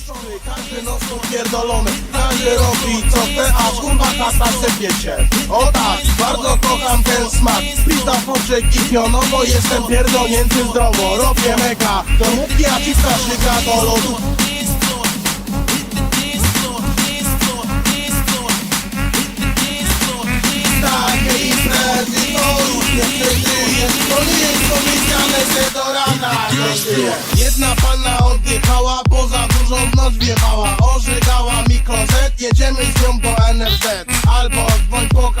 Puszczony, każdy nos popierdolony Każdy robi co chce, a kurwa kasa sypie się O tak, bardzo kocham ten smak. Pizza poprzek i pionowo Jestem pierdolnięty zdrowo. Robię mega, do mówki, a ci staszyka do lodu. Takie imprezy to już nie przeżyje To nie jest powiedziane, Jedna panna odjechała, wjechała Ożygała mi klozet, jedziemy z nią do NFZ Albo dzwoń po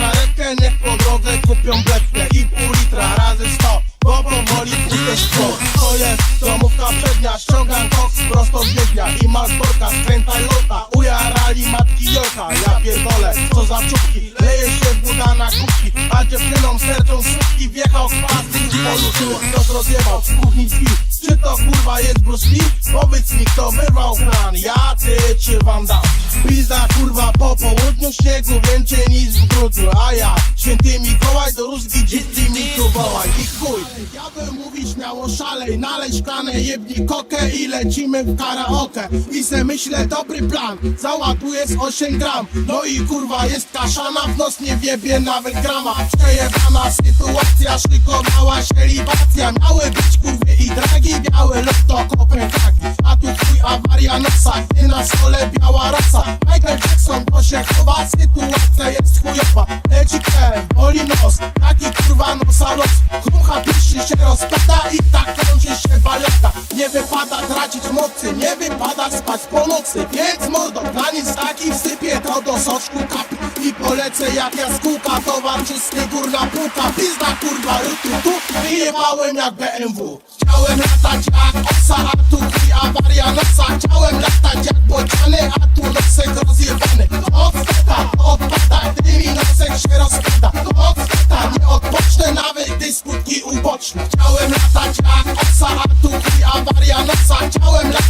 serczą słupki, wjechał kwas i poluczył Kto rozjebał z kuchni drzwi, czy to kurwa jest Bruce Lee? Powiedz mi kto wyrwał kran, ja, ty czy wam dam Pizda kurwa po południu śniegu więcej niż w grudniu. A ja, święty Mikołaj do rózgi dzieci mi wołaj. I chuj, ja bym mówić miało szalej Nalej szklanę, jebnij kokę i lecimy w karaoke. I se myślę dobry plan, załaduję z 8 gram. No i kurwa jest kaszana, w nos nie wiebie nawet grama. Przejebana sytuacja, szykowała się libacja. Miały być kurwie i dragi, białe lotto Kopenhagi A tu chuj awaria nosa, gdy na stole biała rosa. Michael Jackson to się chowa, sytuacja nocy Więc mordo, plan jest taki, wsypię to do soczku kapi I polecę jak jaskółka, towar czysty górna półka Pizda kurwa, tu tu, wyjebałem jak BMW Chciałem latać jak osa, a tu chuj awaria nosa. Chciałem latać jak bociany, a tu nosek rozjebany. Odstata, odpada, gdy mi nosek się rozpada. Odstata, nie odpocznę nawet gdy skutki uboczne. Chciałem latać jak osa, a tu chuj awaria nosa. Chciałem latać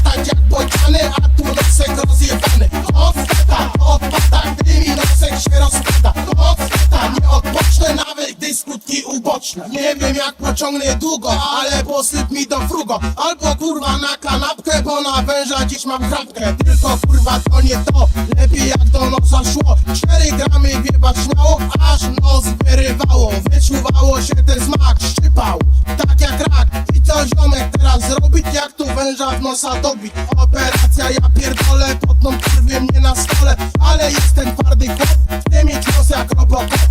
rozjebany Odstata, odpada, gdy mi nosek się rozpada Odstata, nie odpocznę nawet gdy skutki uboczne. Nie wiem jak pociągnę długo, ale posyp mi do frugo. Albo kurwa na kanapkę, bo na węża dziś mam chrapkę Tylko kurwa to nie to, lepiej jak do nosa szło. Cztery gramy wiebać śmiało, aż nos wyrywało. Wyczuwało się węża w nosa dobić Operacja, ja pierdolę, potną kurwie mnie na stole. Ale jestem twardy chłop, chcę mieć nos jak robokop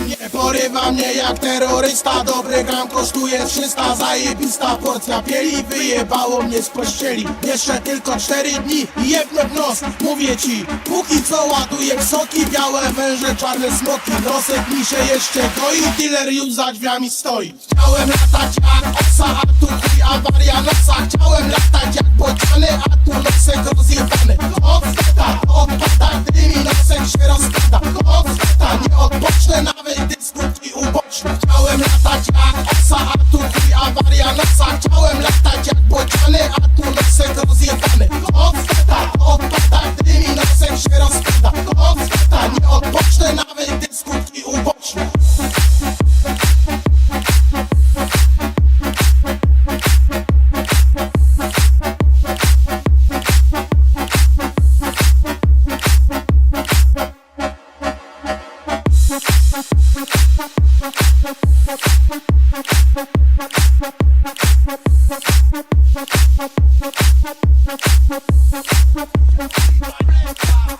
mnie Porywa mnie jak terrorysta, dobry gram kosztuje 300 Zajebista porcja pieli, wyjebało mnie z pościeli. Jeszcze tylko 4 dni i jebnę w nos, mówię ci Póki co ładuję soki, białe węże, czarne smoki. Nosek mi się jeszcze goi, dealer już za drzwiami stoi. Chciałem latać jak osa, a tu awaria nosa. Chciałem latać jak bociany,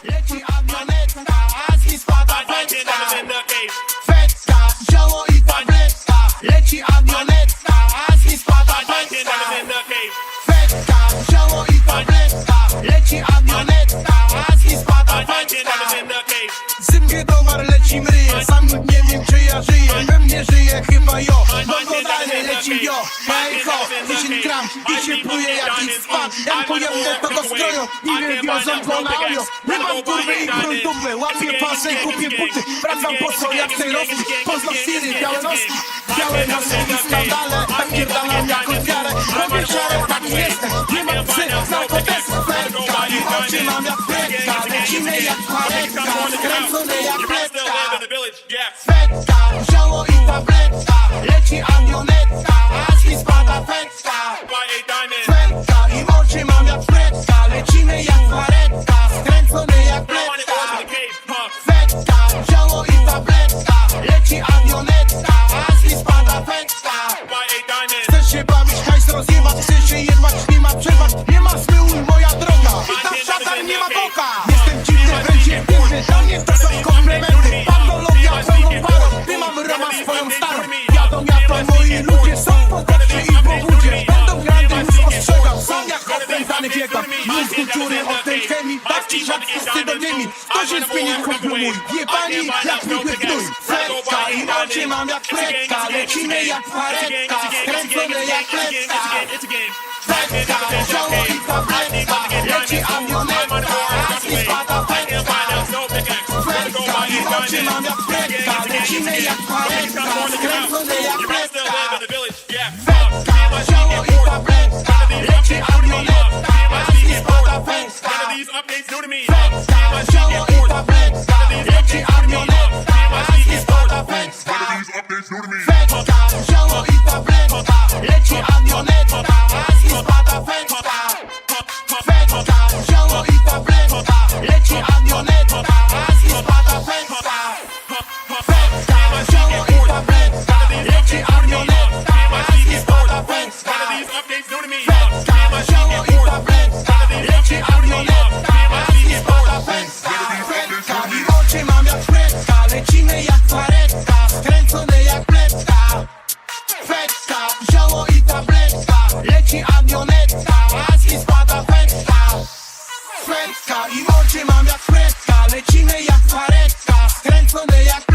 Leci avionetka, a z niej spada wędka Fecka, zioło Sam nie wiem czy ja żyję. Pewnie żyję chyba jo. No to dalej leci jo. Ho, 10 gram I się pluje jakiś span Jak pojemne to go skroją I wywiozą go na Nie mam kurwy i dupy. Łapię pasę i kupię buty. Wracam po co jak tej rosy Poznał siry, białe noski Białe nosy i skandale. Tak pierdalam jako wiarę Robię szarę, taki jestem. Nie mam psy, znam kodesy Nobody done it. You might still live in the village. Yeah. Wzięło i tabletka Leci anionetka Aż mi spada fecka Why diamond? Biega Mów kultury od tej chemii Tak ci żart z pseudonimi To się zmieni kumplu mój Jebani jak miły gnój Fredka i oczy mam jak fredka Lecimy jak faretka Skręcone jak klepka Fredka, zioło i tabletka Leci amionetka Raz mi spada fredka Fredka i oczy mam jak fredka Lecimy jak faretka Skręcone jak klepka Fredka, zioło i Fredka, zioło i tabletka Kręcone jak